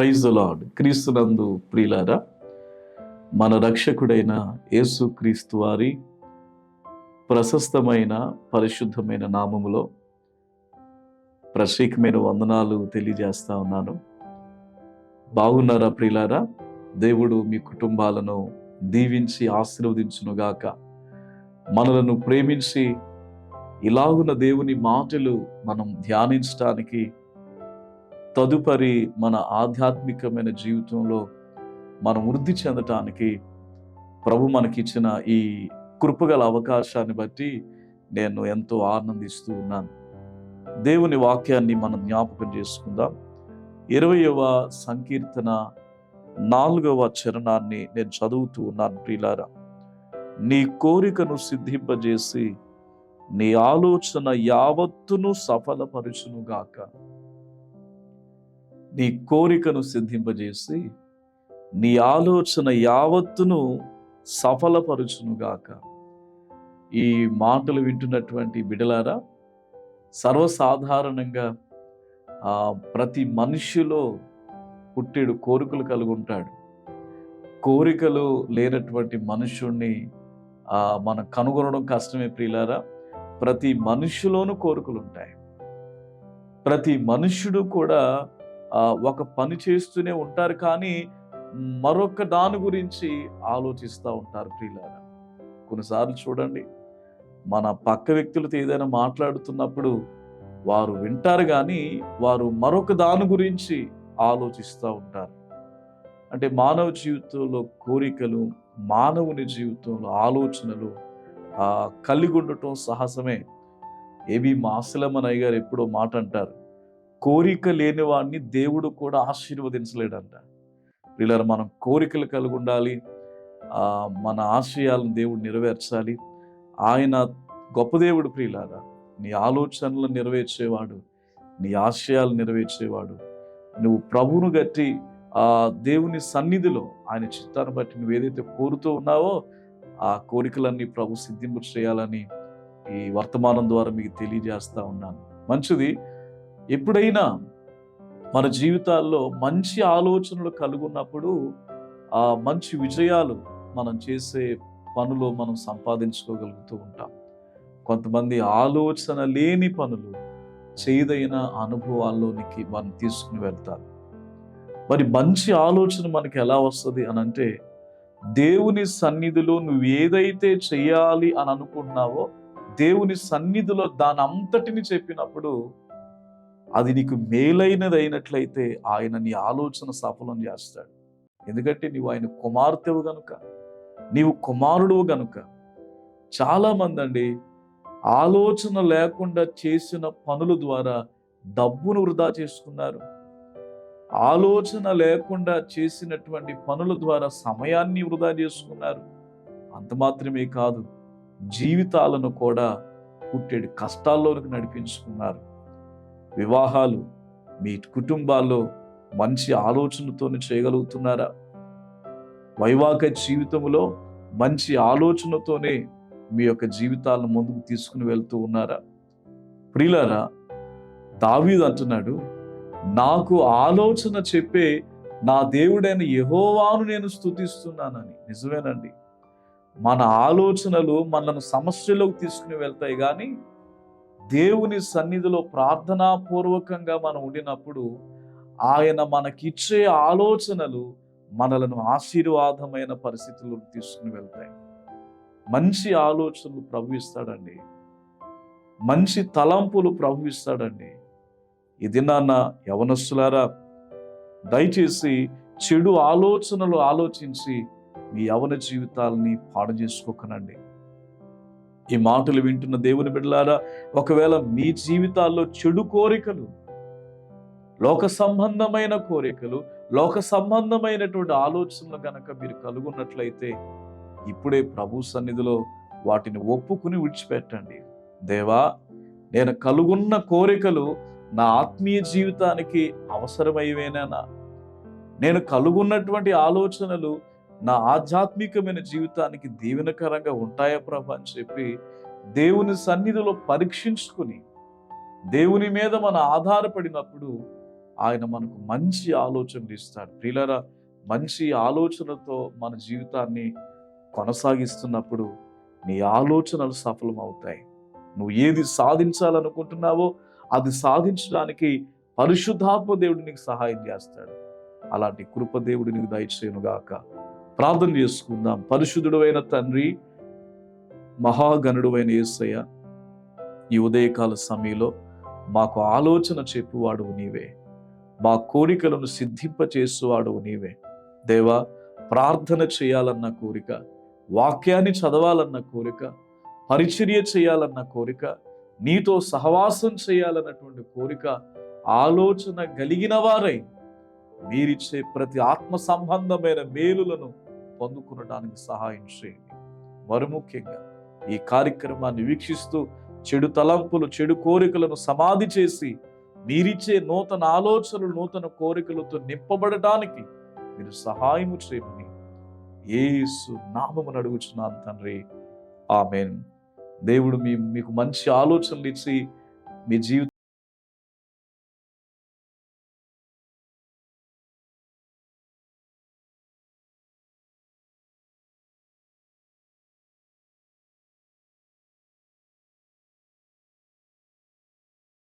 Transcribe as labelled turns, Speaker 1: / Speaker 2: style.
Speaker 1: Praise lord క్రీస్తునందు ప్రియులారా మన రక్షకుడైన యేసు క్రీస్తు వారి ప్రశస్తమైన పరిశుద్ధమైన నామములో ప్రత్యేకమైన వందనాలు తెలియజేస్తా ఉన్నాను. బాగున్నారా ప్రియులారా? దేవుడు మీ కుటుంబాలను దీవించి ఆశీర్వదించునుగాక. మనలను ప్రేమించి ఇలాగున్న దేవుని మాటలు మనం ధ్యానించడానికి తదుపరి మన ఆధ్యాత్మికమైన జీవితంలో మనం వృద్ధి చెందటానికి ప్రభు మనకిచ్చిన ఈ కృపగల అవకాశాన్ని బట్టి నేను ఎంతో ఆనందిస్తూ ఉన్నాను. దేవుని వాక్యాన్ని మనం జ్ఞాపకం చేసుకుందాం. ఇరవయవ సంకీర్తన నాలుగవ చరణాన్ని నేను చదువుతూ ఉన్నాను ప్రియులారా. నీ కోరికను సిద్ధింపజేసి నీ ఆలోచన యావత్తును సఫలపరుచునుగాక. నీ కోరికను సిద్ధింపజేసి నీ ఆలోచన యావత్తును సఫలపరుచునుగాక. ఈ మాటలు వింటున్నటువంటి బిడలారా సర్వసాధారణంగా ప్రతి మనిషిలో పుట్టేడు కోరికలు కలిగి ఉంటాడు కోరికలు లేనటువంటి మనుషుణ్ణి మనం కనుగొనడం కష్టమే ప్రియులారా. ప్రతి మనుషులోనూ కోరికలు ఉంటాయి ప్రతి మనుషుడు కూడా ఒక పని చేస్తూనే ఉంటారు కానీ మరొక దాని గురించి ఆలోచిస్తూ ఉంటారు ప్రియులారా. కొన్నిసార్లు చూడండి మన పక్క వ్యక్తులతో ఏదైనా మాట్లాడుతున్నప్పుడు వారు వింటారు కానీ వారు మరొక దాని గురించి ఆలోచిస్తూ ఉంటారు. అంటే మానవ జీవితంలో కోరికలు మానవుని జీవితంలో ఆలోచనలు కలిగి ఉండటం సహసమే. ఏబి మాసలమనయ్య గారు ఎప్పుడో మాట అంటారు కోరిక లేని వాడిని దేవుడు కూడా ఆశీర్వదించలేడంట. వీళ్ళ మనం కోరికలు కలిగి ఉండాలి. మన ఆశయాలను దేవుడు నెరవేర్చాలి. ఆయన గొప్ప దేవుడు ప్రియులారా. నీ ఆలోచనలు నెరవేర్చేవాడు నీ ఆశయాలు నెరవేర్చేవాడు. నువ్వు ప్రభువును గట్టి ఆ దేవుని సన్నిధిలో ఆయన చిత్తాన్ని బట్టి నువ్వు ఏదైతే కోరుతూ ఉన్నావో ఆ కోరికలన్నీ ప్రభు సిద్ధింపు చేయాలని ఈ వర్తమానం ద్వారా మీకు తెలియజేస్తా ఉన్నాను. మంచిది ఎప్పుడైనా మన జీవితాల్లో మంచి ఆలోచనలు కలుగున్నప్పుడు ఆ మంచి విజయాలు మనం చేసే పనులు మనం సంపాదించుకోగలుగుతూ ఉంటాం. కొంతమంది ఆలోచన లేని పనులు చేదైన అనుభవాల్లోనికి మనం తీసుకుని వెళ్తారు. మరి మంచి ఆలోచన మనకి ఎలా వస్తుంది అని అంటే దేవుని సన్నిధిలో నువ్వు ఏదైతే చేయాలి అని అనుకుంటున్నావో దేవుని సన్నిధిలో దాని అంతటిని చెప్పినప్పుడు అది నీకు మేలైనది అయినట్లయితే ఆయన నీ ఆలోచన సఫలం చేస్తాడు. ఎందుకంటే నీవు ఆయన కుమార్తెవు గనుక నీవు కుమారుడు గనుక చాలామంది అండి ఆలోచన లేకుండా చేసిన పనుల ద్వారా డబ్బును వృధా చేసుకున్నారు. ఆలోచన లేకుండా చేసినటువంటి పనుల ద్వారా సమయాన్ని వృధా చేసుకున్నారు. అంత మాత్రమే కాదు జీవితాలను కూడా పుట్టేడు కష్టాల్లోనికి నడిపించుకున్నారు. వివాహాలు మీ కుటుంబాల్లో మంచి ఆలోచనతోనే చేయగలుగుతున్నారా? వైవాహిక జీవితంలో మంచి ఆలోచనతోనే మీ యొక్క జీవితాలను ముందుకు తీసుకుని వెళ్తూ ఉన్నారా? ప్రియులారా దావీద్ అంటున్నాడు నాకు ఆలోచన చెప్పే నా దేవుడైన యహోవాను నేను స్తుతిస్తున్నానని నిజమేనండి. మన ఆలోచనలు మనల్ని సమస్యలోకి తీసుకుని వెళ్తాయి కానీ దేవుని సన్నిధిలో ప్రార్థనాపూర్వకంగా మనం ఉండినప్పుడు ఆయన మనకిచ్చే ఆలోచనలు మనలను ఆశీర్వాదమైన పరిస్థితుల్లోకి తీసుకుని వెళ్తాయి. మంచి ఆలోచనలు ప్రభు ఇస్తాడండి. మంచి తలంపులు ప్రభు ఇస్తాడండి. ఈ దినాన్న యవనస్తులారా దయచేసి చెడు ఆలోచనలు ఆలోచించి మీ యవన జీవితాలని పాడు చేసుకోకనండి ఈ మాటలు వింటున్న దేవుని బిడ్డలారా ఒకవేళ మీ జీవితాల్లో చెడు కోరికలు లోక సంబంధమైన కోరికలు లోక సంబంధమైనటువంటి ఆలోచనలు కనుక మీరు కలుగున్నట్లయితే ఇప్పుడే ప్రభు సన్నిధిలో వాటిని ఒప్పుకుని విడిచిపెట్టండి. దేవా నేను కలుగున్న కోరికలు నా ఆత్మీయ జీవితానికి అవసరమైవేనా నేను కలుగున్నటువంటి ఆలోచనలు నా ఆధ్యాత్మికమైన జీవితానికి దీవెనకరంగా ఉంటాయా ప్రభా అని చెప్పి దేవుని సన్నిధిలో పరీక్షించుకుని దేవుని మీద మనం ఆధారపడినప్పుడు ఆయన మనకు మంచి ఆలోచనలు ఇస్తాడు. ప్రియులరా మంచి ఆలోచనతో మన జీవితాన్ని కొనసాగిస్తున్నప్పుడు నీ ఆలోచనలు సఫలమవుతాయి. నువ్వు ఏది సాధించాలనుకుంటున్నావో అది సాధించడానికి పరిశుద్ధాత్మ దేవుడు నీకు సహాయం చేస్తాడు. అలాంటి కృప దేవుడు నీకు దయచేయునుగాక. ప్రార్థన చేసుకుందాం. పరిశుద్ధుడు అయిన తండ్రి మహాగణుడు అయిన ఏసయ్య ఈ ఉదయకాల సమయంలో మాకు ఆలోచన చెప్పువాడు నీవే. మా కోరికలను సిద్ధింపచేసేవాడు నీవే. దేవా ప్రార్థన చేయాలన్న కోరిక వాక్యాన్ని చదవాలన్న కోరిక పరిచర్య చేయాలన్న కోరిక నీతో సహవాసం చేయాలన్నటువంటి కోరిక ఆలోచన కలిగిన వారై మీరిచ్చే ప్రతి ఆత్మ సంబంధమైన మేలులను పొందుకునడానికి సహాయం చేయండి. మరి ముఖ్యంగా ఈ కార్యక్రమాన్ని వీక్షిస్తూ చెడు తలంపులు చెడు కోరికలను సమాధి చేసి మీరిచ్చే నూతన ఆలోచనలు నూతన కోరికలతో నింపబడటానికి మీరు సహాయము చేయమని ఏసు నామమును అడుగుచున్నాను తండ్రి. ఆమెన్. దేవుడు మీ మీకు మంచి ఆలోచనలు ఇచ్చి మీ జీవితం